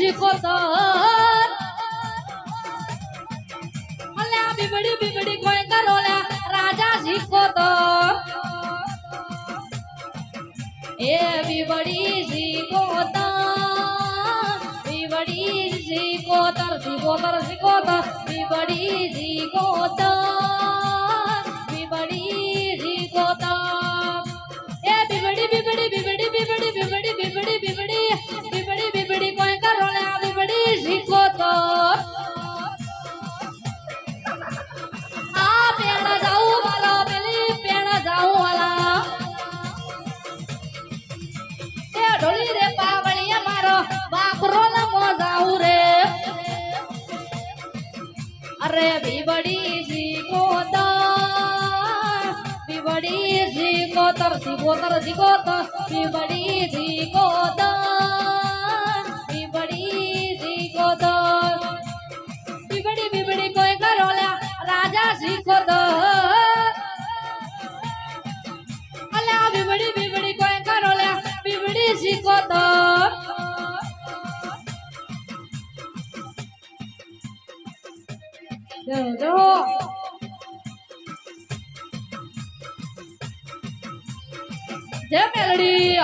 બીજી કોતર અલે આ બીબડી બીબડી કોઈ કરો લે રાજાજી કોતર એ બીબડી જી કોતર બીબડી જી કોતર જી કોતર જી કોતર બીબડી જી કોતર બીબડી જી કોતર એ બીબડી બીબડી બીબડી અરે બીબડી જીગોતર બીબડી જીગોતર જીગોતર જીગોતર બીબડી જીગોતર બીબડી જીગોતર. બીબડી બીબડી કોઈ કરોલ્યા, રાજા જીગોતર જય મેલડી.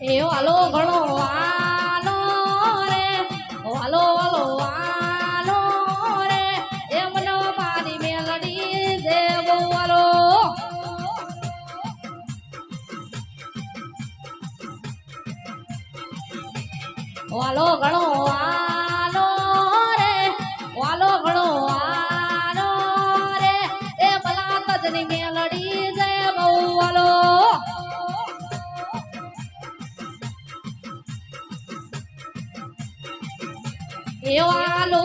એવો હાલો ઘણો. વાલો ઘણો આલો રે, વાલો ઘણો આલો રે. એ ભલા તજની મેલડી બહુ વાલો. એવાલો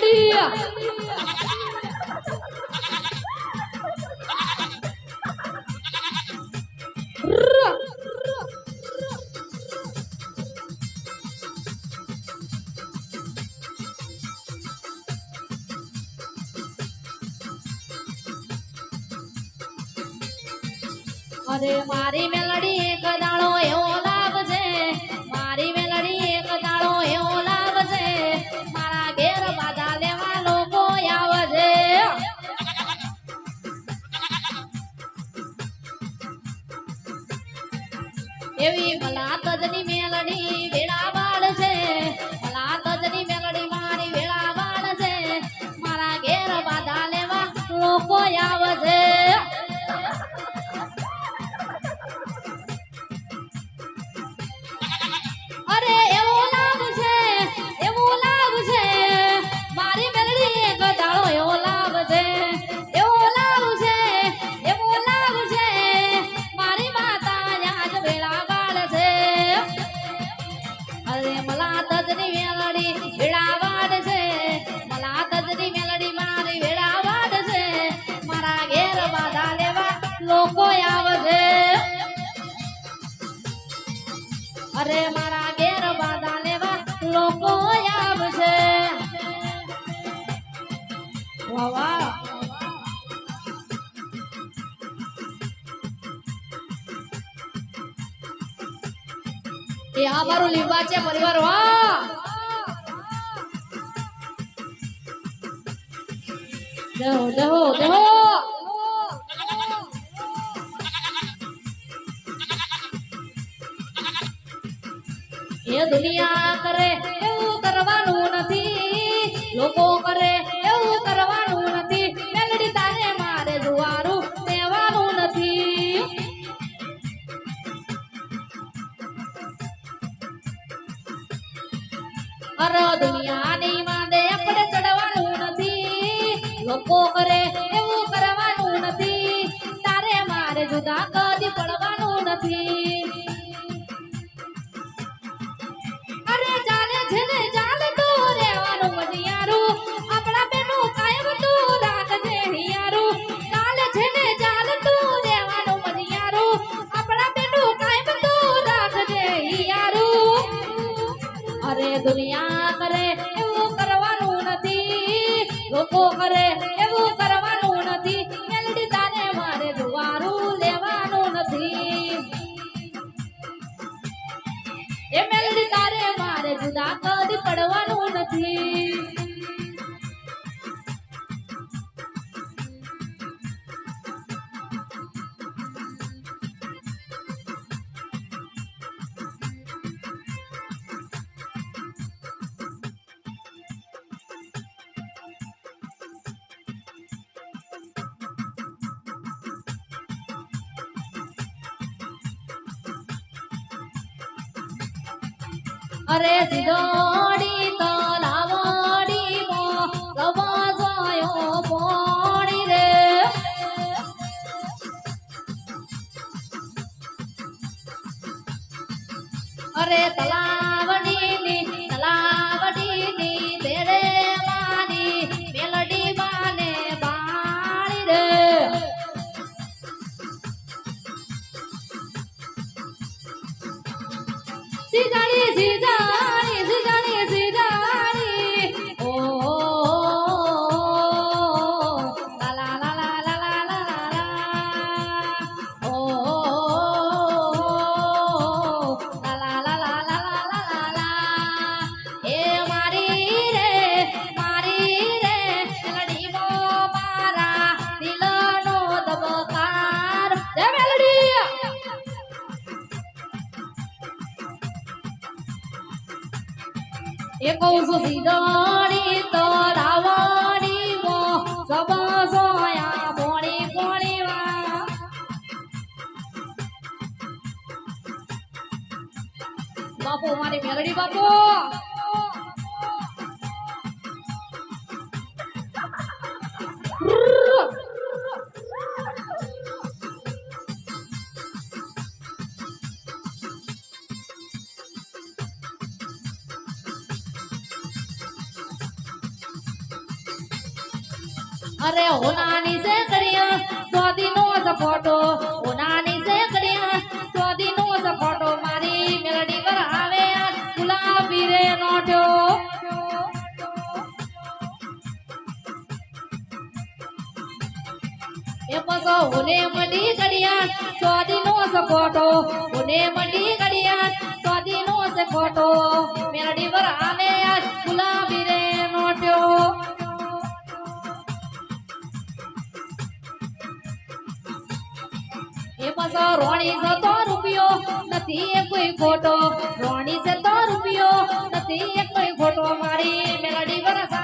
મેલડી અરે મારી મેલડી એક દાણો એવો కదని మేలని અરે મલા તજની મેલડી વેળા વાડ છે. મલા તજની મેલડી મારી વેળા વાડ છે. મારા ઘેર બાધા લેવા લોકો આવશે અરે મારા ઘેર બાધા લેવા લોકો આવશે વાહ વાહ. એ આ મારું લીંબા છે, પરિવાર, વાહ! દહો દહો દહો એ દુનિયા કરે એવું કરવાનું નથી. લોકો કરે અર દુનિયાની માંદે આપણે ચડવાનું નથી. લોકો કરે એવું કરવાનું નથી. તારે મારે જુદા કદી પડવાનું નથી. પડવાનું નથી. અરે સિદોડી 心在一起 બાપુ મારી મેલડી બાપુ. સપોટો ઉનાની કડિયા સ્વાદી નો સપોટો મારી મેલડી પર આવે ગુલાબી રે નોટ્યો એ પસો હોને મંડી કડિયા સ્વાદી નો સપોટો હોને મંડી કડિયા સ્વાદી નો પર આવે ગુલાબી રે નોટ્યો પાછો રોણી છે તો રૂપિયો, નથી એ કોઈ ખોટો. રોણી છે તો રૂપિયો, નથી એ કોઈ ખોટો. મારી મેલડી વરસ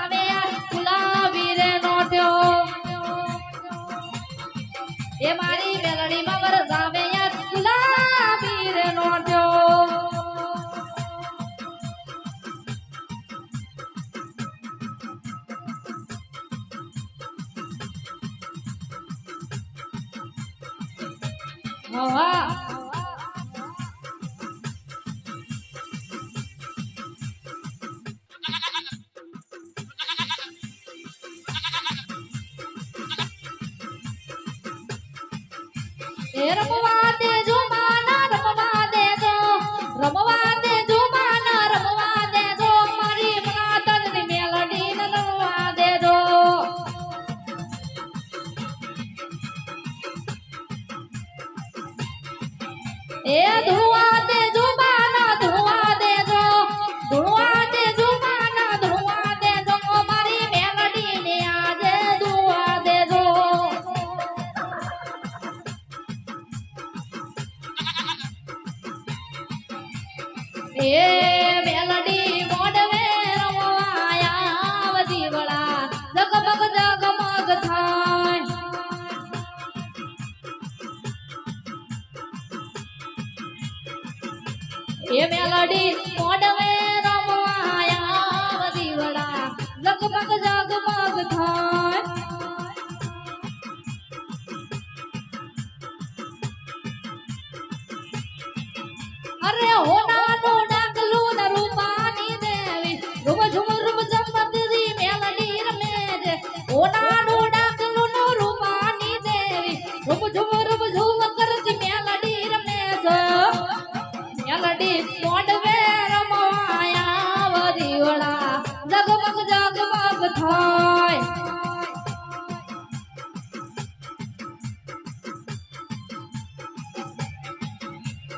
hawa Era pro lado! Iya. ઘડી મોડવે રમવાયા દીવડા લગભગ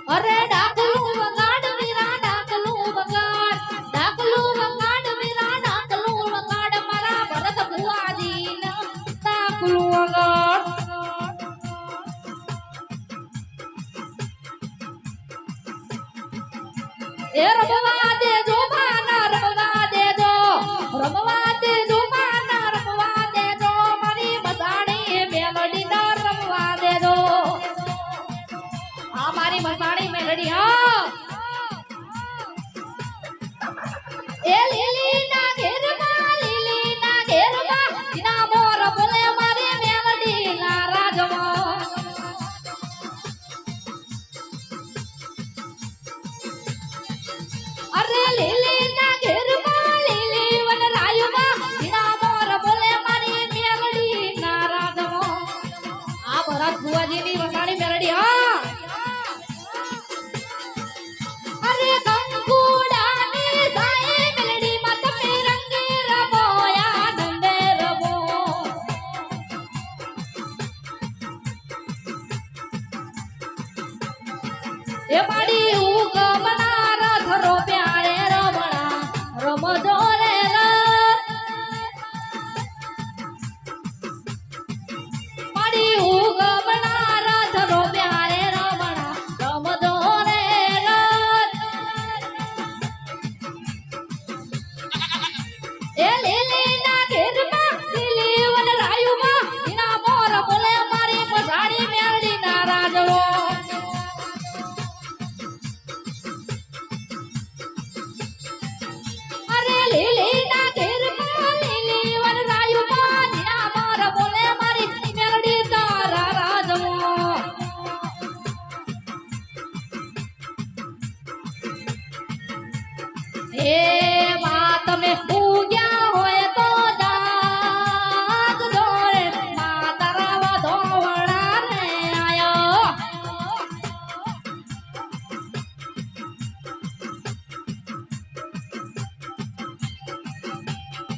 અરે ડાક ઘડી હો. એ લીલી ના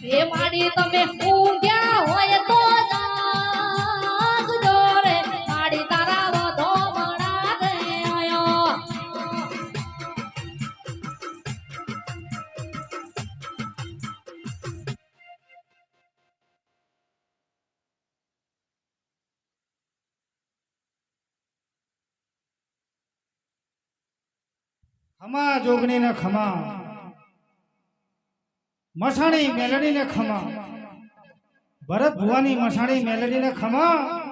હે માડી તમે ઊંઘ્યા હોય તો જાગજો રે. માડી ખમા જોગણી ને ખમા. મસાણી મેલડીને ખમા. ભરત ભુવાની મસાણી મેલડીને ખમા.